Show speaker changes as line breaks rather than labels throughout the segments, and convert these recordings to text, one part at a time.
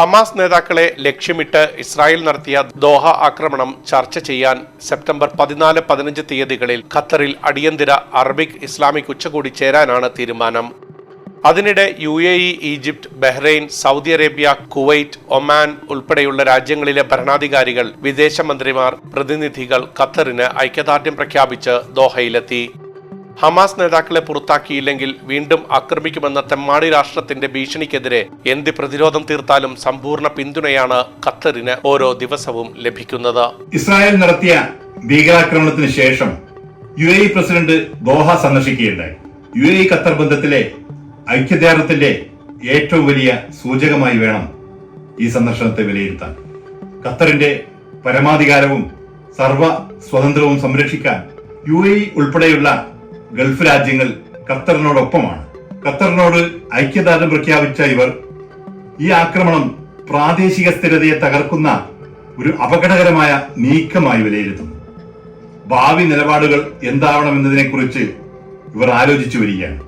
Hamas നേതാക്കളെ ലക്ഷ്യമിട്ട് Israel നടത്തിയ ദോഹ ആക്രമണം ചർച്ച ചെയ്യാൻ സെപ്റ്റംബർ പതിനാല് പതിനഞ്ച് തീയതികളിൽ ഖത്തറിൽ അടിയന്തര അറബിക് ഇസ്ലാമിക് ഉച്ചകൂടി ചേരാനാണ് തീരുമാനം. അതിനിടെ U A E Egypt Bahrain Saudi Arabia Kuwait Oman ഉൾപ്പെടെയുള്ള രാജ്യങ്ങളിലെ ഭരണാധികാരികൾ വിദേശമന്ത്രിമാർ പ്രതിനിധികൾ ഖത്തറിന് ഐക്യദാർഢ്യം പ്രഖ്യാപിച്ച് ദോഹയിലെത്തി. ഹമാസ് നേതാക്കളെ പുറത്താക്കിയില്ലെങ്കിൽ വീണ്ടും ആക്രമിക്കുമെന്ന തെമ്മാടി രാഷ്ട്രത്തിന്റെ ഭീഷണിക്കെതിരെ എന്ത് പ്രതിരോധം തീർത്താലും സമ്പൂർണ പിന്തുണയാണ് ഖത്തറിന് ഓരോ ദിവസവും ലഭിക്കുന്നത്.
ഇസ്രായേൽ നടത്തിയ ഭീകരാക്രമണത്തിന് ശേഷം യു എ പ്രസിഡന്റ് ദോഹ സന്ദർശിക്കുകയുണ്ടായി. യു എ ഖത്തർ ബന്ധത്തിലെ ഐക്യദാർഢ്യത്തിന്റെ ഏറ്റവും വലിയ സൂചകമായി വേണം ഈ സന്ദർശനത്തെ വിലയിരുത്താൻ. ഖത്തറിന്റെ പരമാധികാരവും സർവ സ്വതന്ത്രവും സംരക്ഷിക്കാൻ യു എ ഉൾപ്പെടെയുള്ള ഗൾഫ് രാജ്യങ്ങൾ ഖത്തറിനോടൊപ്പമാണ്. ഖത്തറിനോട് ഐക്യദാർഢ്യം പ്രഖ്യാപിച്ച ഇവർ ഈ ആക്രമണം പ്രാദേശിക സ്ഥിരതയെ തകർക്കുന്ന ഒരു അപകടകരമായ നീക്കമായി വിലയിരുത്തുന്നു. ഭാവി നിലപാടുകൾ എന്താവണമെന്നതിനെക്കുറിച്ച് ഇവർ ആലോചിച്ചു വരികയാണ്.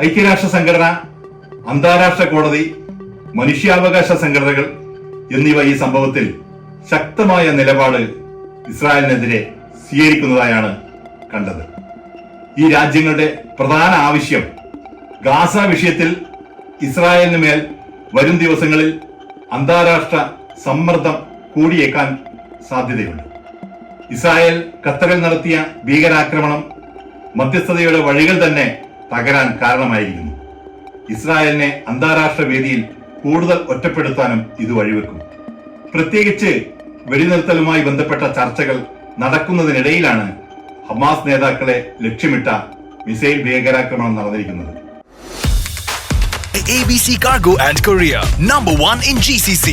ഐക്യരാഷ്ട്ര സംഘടന അന്താരാഷ്ട്ര കോടതി മനുഷ്യാവകാശ സംഘടനകൾ എന്നിവ ഈ സംഭവത്തിൽ ശക്തമായ നിലപാട് ഇസ്രായേലിനെതിരെ സ്വീകരിക്കുന്നതായാണ് കണ്ടത്. ഈ രാജ്യങ്ങളുടെ പ്രധാന ആവശ്യം ഗാസ വിഷയത്തിൽ ഇസ്രായേലിന് മേൽ വരും ദിവസങ്ങളിൽ അന്താരാഷ്ട്ര സമ്മർദ്ദം കൂടിയേക്കാൻ സാധ്യതയുണ്ട്. ഇസ്രായേൽ ഖത്തറിൽ നടത്തിയ ഭീകരാക്രമണം മധ്യസ്ഥതയുടെ വഴികൾ തന്നെ തകരാൻ കാരണമായിരിക്കുന്നു. ഇസ്രായേലിനെ അന്താരാഷ്ട്ര വേദിയിൽ കൂടുതൽ ഒറ്റപ്പെടുത്താനും ഇത് വഴിവെക്കും. പ്രത്യേകിച്ച് വെടിനിർത്തലുമായി ബന്ധപ്പെട്ട ചർച്ചകൾ നടക്കുന്നതിനിടയിലാണ് ഹമാസ് നേതാക്കളെ ലക്ഷ്യമിട്ട മിസൈൽ ഭീകരാക്രമണം നടന്നിരിക്കുന്നത്
ABC Cargo and Korea, number one in GCC.